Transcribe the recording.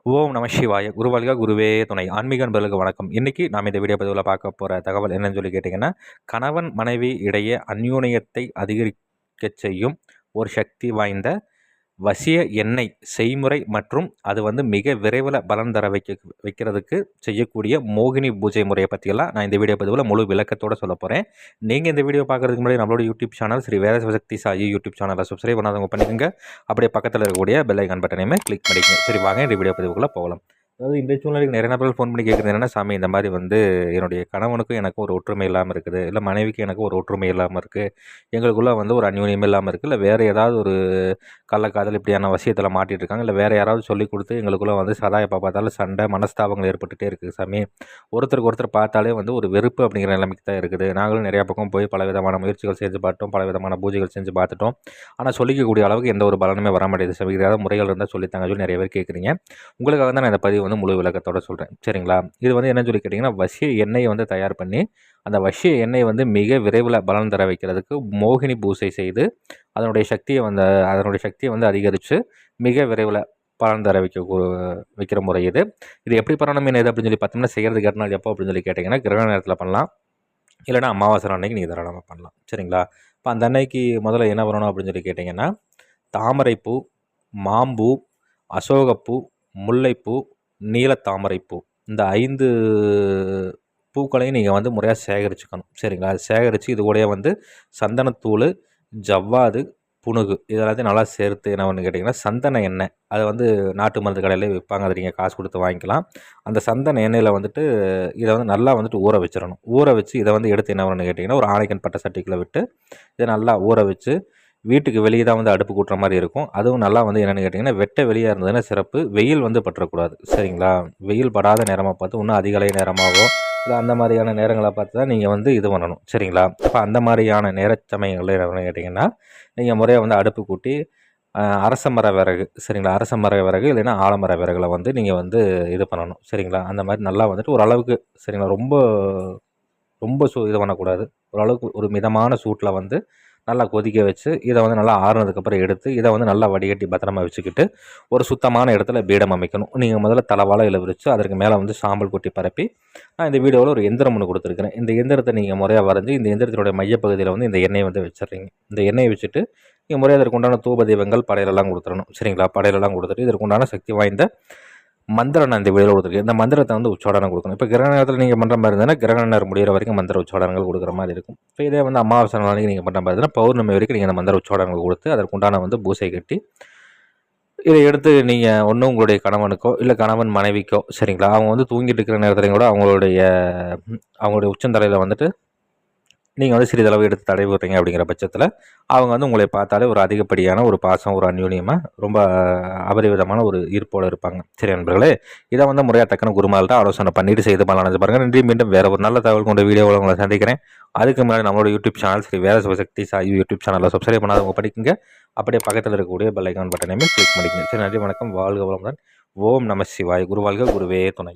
ஓம் நம சிவாய. குருவாளிகா குருவே துணை. ஆன்மீக நண்பர்களுக்கு வணக்கம். இன்னைக்கு நாம் இந்த வீடியோ பதிவில் பார்க்க போகிற தகவல் என்னன்னு சொல்லி கேட்டிங்கன்னா கணவன் மனைவி இடையே அந்யோன்யத்தை அதிகரிக்க செய்யும் ஒரு சக்தி வாய்ந்த வசிய எண்ணெய் செய்முறை மற்றும் அது வந்து மிக விரைவில் பலன் தர வைக்க வைக்கிறதுக்கு செய்யக்கூடிய மோகினி பூஜை முறையை பற்றியெல்லாம் நான் இந்த வீடியோ பதிவில் முழு விளக்கத்தோடு சொல்ல போகிறேன் நீங்கள் இந்த வீடியோ பார்க்குறதுக்கு முன்னாடி நம்மளோட YouTube channel Sri Veda Sakthi Sai YouTube சேனலை சப்ஸ்கிரைப் பண்ணாதவங்க பண்ணிக்கோங்க. அப்படியே பக்கத்தில் இருக்கக்கூடிய பெல் ஐக்கான் பட்டனையுமே கிளிக் பண்ணிக்கோங்க. சரி வாங்க இந்த வீடியோ பதிவுக்குள்ளே போகலாம். அதாவது இந்த சூழ்நிலைக்கு நிறைய நபர்கள் ஃபோன் பண்ணி கேட்குறது என்னென்னா சாமி இந்த மாதிரி வந்து என்னுடைய கணவனுக்கும் எனக்கும் ஒரு ஒற்றுமை இல்லாமல் இருக்குது. இல்லை மனைவிக்கும் எனக்கும் ஒரு ஒற்றுமை இல்லாமல் இருக்குது எங்களுக்குள்ளே வந்து ஒரு அந்யூன்யம் இல்லாமல் இருக்குது இல்லை வேறு ஏதாவது ஒரு கள்ளக்காதல் இப்படியான விஷயத்தில் மாட்டிகிட்டு இருக்காங்க. இல்லை வேறு யாராவது சொல்லி கொடுத்து எங்களுக்குள்ளே வந்து சதா எப்போ பார்த்தாலும் சண்டை மனஸ்தாபங்கள் ஏற்பட்டுகிட்டே இருக்குது சாமி. ஒருத்தருக்கு ஒருத்தர் பார்த்தாலே வந்து ஒரு வெறுப்பு அப்படிங்கிற நிலைமைக்கு தான் இருக்குது. நாங்களும் நிறையா பக்கம் போய் பல விதமான முயற்சிகள் செஞ்சு பார்த்தோம். பல விதமான பூஜைகள் செஞ்சு பார்த்துட்டோம். ஆனால் சொல்லிக்கக்கூடிய அளவுக்கு எந்த ஒரு பலனுமே வர மாட்டேது சாமி. ஏதாவது முறைகள் இருந்தால் சொல்லித்தாங்க சொல்லி நிறைய பேர் கேட்குறீங்க உங்களுக்காக தான் நான் இந்த பதிவு வந்து முழு விளக்கத்தோடு சொல்கிறேன் சரிங்களா? இது வந்து என்ன சொல்லி கேட்டிங்கன்னா வசிய எண்ணெயை வந்து தயார் பண்ணி அந்த வசிய எண்ணெயை வந்து மிக விரைவில் பலன் தர வைக்கிறதுக்கு மோகினி பூசை செய்து அதனுடைய சக்தியை வந்து அதனுடைய சக்தியை வந்து அதிகரித்து மிக விரைவில் பலன் தர வைக்க வைக்கிற முறை இது. இது எப்படி பண்ணணும் எது அப்படின்னு சொல்லி பார்த்தோம்னா செய்கிறது கேட்டனால் எப்போ அப்படின்னு சொல்லி கேட்டிங்கன்னா கிரகண நேரத்தில் பண்ணலாம். இல்லைனா அமாவாசை அன்னைக்கு நீங்கள் தாராளமாக பண்ணலாம். சரிங்களா? இப்போ அந்த அன்னைக்கு முதல்ல என்ன பண்ணணும் அப்படின்னு சொல்லி கேட்டிங்கன்னா தாமரைப்பூ மாம்பூ அசோகப்பூ முல்லைப்பூ நீலத்தாமரைப்பூ. இந்த ஐந்து பூக்களையும் நீங்கள் வந்து முறையாக சேகரிச்சுக்கணும். சரிங்களா? அது சேகரித்து இது கூடயே வந்து சந்தனத்தூள் ஜவ்வாது புணுகு இதெல்லாத்தையும் நல்லா சேர்த்து என்ன ஒன்று கேட்டிங்கன்னா சந்தன எண்ணெய். அதை வந்து நாட்டு மருந்து கடையில் விற்பாங்க. அதை நீங்கள் காசு கொடுத்து வாங்கிக்கலாம். அந்த சந்தன எண்ணெயில் வந்துட்டு இதை வந்து நல்லா வந்துட்டு ஊற வச்சிடணும். ஊற வச்சு இதை வந்து எடுத்து என்ன பண்ணணும்னு கேட்டிங்கன்னா ஒரு ஆணைக்கன் பட்டை சட்டிக்குள்ளே விட்டு இதை நல்லா ஊற வச்சு வீட்டுக்கு வெளியே தான் வந்து அடுப்பு கூட்டுற மாதிரி இருக்கும். அதுவும் நல்லா வந்து என்னென்னு கேட்டிங்கன்னா வெட்ட வெளியாக இருந்ததுன்னா சிறப்பு. வெயில் வந்து பற்றக்கூடாது. சரிங்களா? வெயில் படாத நேரமாக பார்த்து இன்னும் அதிகாலை நேரமாகவோ இல்லை அந்த மாதிரியான நேரங்களை பார்த்து தான் நீங்கள் வந்து இது பண்ணணும். சரிங்களா? இப்போ அந்த மாதிரியான நேர சமயங்களில் என்னென்னு கேட்டிங்கன்னா நீங்கள் முறையாக வந்து அடுப்பு கூட்டி அரச மர விறகு சரிங்களா? அரச மர விறகு இல்லைன்னா ஆலமர விறகுல வந்து நீங்கள் வந்து இது பண்ணணும். சரிங்களா? அந்த மாதிரி நல்லா வந்துட்டு ஓரளவுக்கு சரிங்களா? ரொம்ப ரொம்ப சூ இது பண்ணக்கூடாது. ஓரளவுக்கு ஒரு மிதமான சூட்டில் வந்து நல்லா கொதிக்க வச்சு இதை வந்து நல்லா ஆறுனதுக்கப்புறம் எடுத்து இதை வந்து நல்லா வடிகட்டி பத்திரமா வச்சுக்கிட்டு ஒரு சுத்தமான இடத்துல பீடம் அமைக்கணும். நீங்கள் முதல்ல தலைவாழை இலை அதற்கு மேலே வந்து சாம்பல் கொட்டி பரப்பி நான் இந்த வீடியோவில் ஒரு எந்திரம் ஒன்று கொடுத்துருக்குறேன். இந்த எந்திரத்தை நீங்கள் முறையாக வரைஞ்சி இந்த எந்திரத்தினுடைய மையப்பகுதியில் வந்து இந்த எண்ணெயை வந்து வச்சிடுறீங்க. இந்த எண்ணெயை வச்சுட்டு நீங்கள் முறையாக அதற்கு உண்டான தூப தெய்வங்கள் படையிலெல்லாம் கொடுத்துடணும். சரிங்களா? படையிலெல்லாம் கொடுத்துட்டு இதற்கு உண்டான சக்தி வாய்ந்த மந்திரம் நான் இந்த வீடியோவில் கொடுத்துருக்கேன் இந்த மந்திரத்தை வந்து உச்சாடனம் கொடுக்கணும். இப்போ கிரகண நேரத்தில் நீங்கள் பண்ணுற மாதிரி இருந்ததுன்னா கிரகண நேரம் முடிகிற வரைக்கும் மந்திர உச்சாடனங்கள் கொடுக்குற மாதிரி இருக்கும். இப்போ இதே வந்து அமாவாசை நாளைக்கு நீங்கள் பண்ணுற மாதிரி இருந்தால் பௌர்ணமி வரைக்கும் நீங்கள் அந்த மந்திர உச்சாடனங்கள் கொடுத்து அதற்கு உண்டான வந்து பூசை கட்டி இதை எடுத்து நீங்கள் ஒன்றும் உங்களுடைய கணவனுக்கோ இல்லை கணவன் மனைவிக்கோ சரிங்களா? அவங்க வந்து தூங்கிட்டு இருக்கிற நேரத்துலையும் கூட அவங்களுடைய அவங்களுடைய உச்சந்தலையில் வந்துட்டு நீங்கள் வந்து சிறிதளவு எடுத்து தடை விடுறீங்க அப்படிங்கிற பட்சத்தில் அவங்க வந்து உங்களை பார்த்தாலே ஒரு அதிகப்படியான ஒரு பாசம் ஒரு அந்யூன்யமாக ரொம்ப அபரிவிதமான ஒரு ஈர்ப்போடு இருப்பாங்க. சரி நண்பர்களே இதை வந்து முறையாக தக்கன குருமால்கிட்ட ஆலோசனை பண்ணிட்டு செய்து பண்ணலாம் பாருங்கள் நன்றி மீண்டும் வேறு ஒரு நல்ல தகவல் கொண்ட வீடியோவில் உங்களை சந்திக்கிறேன். அதுக்கு முன்னாடி நம்மளோட யூடியூப் சேனல் சரி வேறு சிவசக்தி சாய் யூடியூப் சேனலில் சப்ஸ்கிரைப் பண்ணாதவங்க படிக்குங்க. அப்படியே பக்கத்தில் இருக்கக்கூடிய பெல்லைக்கான் பட்டனையுமே கிளிக் பண்ணிக்கங்க. சரி நன்றி வணக்கம். வாழ்க வளமுடன். ஓம் நம சிவாய். குருவாழ்க குருவே துணை.